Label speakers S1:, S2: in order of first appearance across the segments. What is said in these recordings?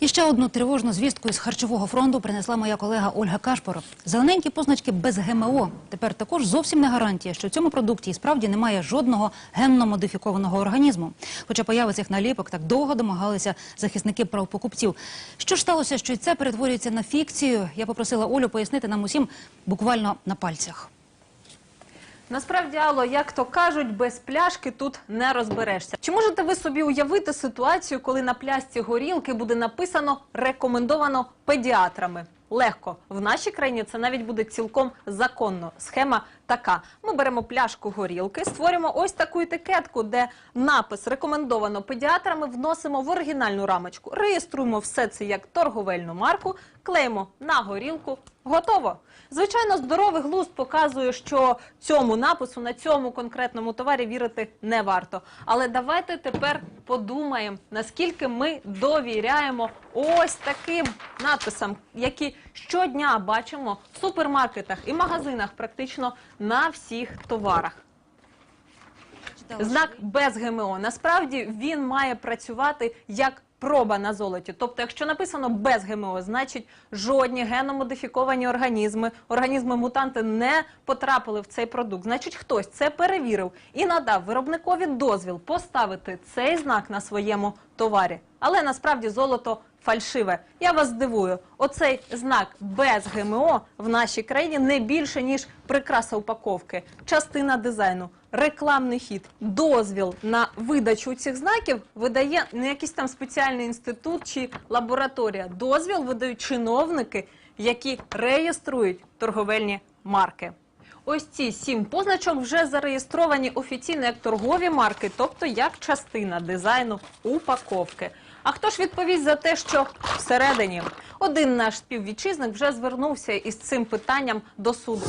S1: І ще одну тривожну звістку із харчового фронту принесла моя колега Ольга Кашпоров. Зелененькі позначки без ГМО. Тепер також зовсім не гарантія, що в цьому продукті і справді немає жодного генно-модифікованого організму. Хоча появи цих наліпок так довго домагалися захисники прав покупців. Що ж сталося, що й це перетворюється на фікцію? Я попросила Олю пояснити нам усім буквально на пальцях.
S2: Насправді, Алло, як то кажуть, без пляшки тут не розберешся. Чи можете ви собі уявити ситуацію, коли на пляшці горілки буде написано рекомендовано педіатрами? Легко в нашій країні це навіть буде цілком законно. Схема така: ми беремо пляшку горілки, створюємо ось таку етикетку, де напис рекомендовано педіатрами, вносимо в оригінальну рамочку, реєструємо все це як торговельну марку, клеїмо на горілку. Готово. Звичайно, здоровий глузд показує, що цьому напису на цьому конкретному товарі вірити не варто. Але давайте тепер подумаємо, наскільки ми довіряємо ось таким надписам, які щодня бачимо в супермаркетах і магазинах, практично на всіх товарах. Знак без ГМО. Насправді він має працювати як проба на золоті. Тобто, якщо написано без ГМО, значить жодні геномодифіковані організми, організми мутанти не потрапили в цей продукт. Значить, хтось це перевірив і надав виробникові дозвіл поставити цей знак на своєму товарі. Але насправді золото фальшиве. Я вас здивую. Оцей знак без ГМО в нашій країні не більше ніж прикраса упаковки, частина дизайну, рекламний хід, дозвіл на видачу цих знаків видає не якийсь там спеціальний інститут чи лабораторія. Дозвіл видають чиновники, які реєструють торговельні марки. Ось ці сім позначок вже зареєстровані офіційно як торгові марки, тобто як частина дизайну упаковки. А хто ж відповість за те, що всередині один наш співвітчизник вже звернувся із цим питанням до суду.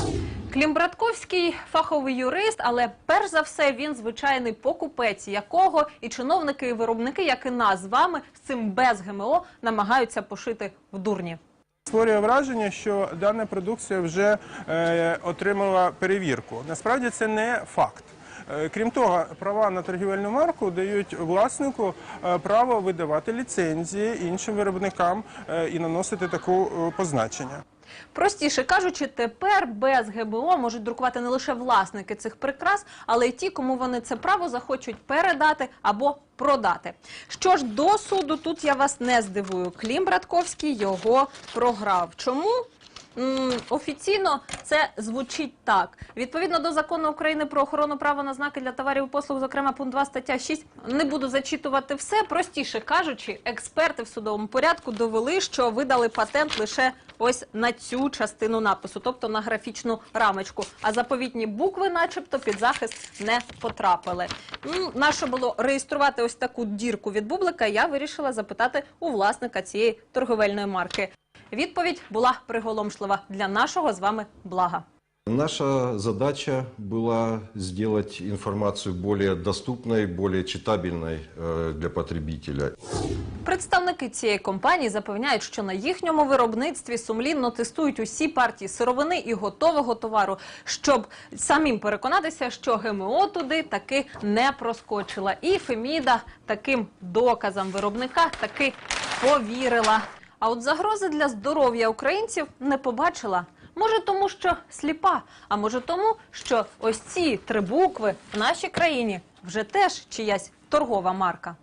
S2: Клімбратковський фаховий юрист, але перш за все він звичайний покупець, якого і чиновники, і виробники, як і нас з вами, з цим без ГМО намагаються пошити в дурні.
S3: Створює враження, що дана продукція вже е, отримала перевірку. Насправді це не факт. Е, Крім того, права на торгівельну марку дають власнику е, право видавати ліцензії іншим виробникам е, і наносити таку позначення.
S2: Простіше кажучи, тепер без ГБО можуть друкувати не лише власники цих прикрас, але й ті, кому вони це право захочуть передати або продати. Що ж до суду, тут я вас не здивую. Клім Братковський його програв. Чому? Офіційно це звучить так. Відповідно до закону України про охорону права на знаки для товарів і послуг, зокрема пункт 2 стаття 6, не буду зачитувати все. Простіше кажучи, експерти в судовому порядку довели, що видали патент лише ось на цю частину напису, тобто на графічну рамочку. А заповітні букви, начебто, під захист не потрапили. М, Наше було реєструвати ось таку дірку від бублика. Я вирішила запитати у власника цієї торговельної марки. Відповідь була приголомшлива для нашого з вами блага.
S4: Наша задача была сделать информацию более доступной, более читабельной э, для потребителя.
S2: Представники цієї компанії запевняють, що на їхньому виробництві сумлінно тестують усі партії сировини і готового товару, щоб самим переконатися, що ГМО туди таки не проскочила. І Феміда таким доказам виробника таки повірила. А от загрози для здоров'я українців не побачила. Може, тому що сліпа, а може тому, що ось ці три букви в нашій країні вже теж чиясь торгова марка.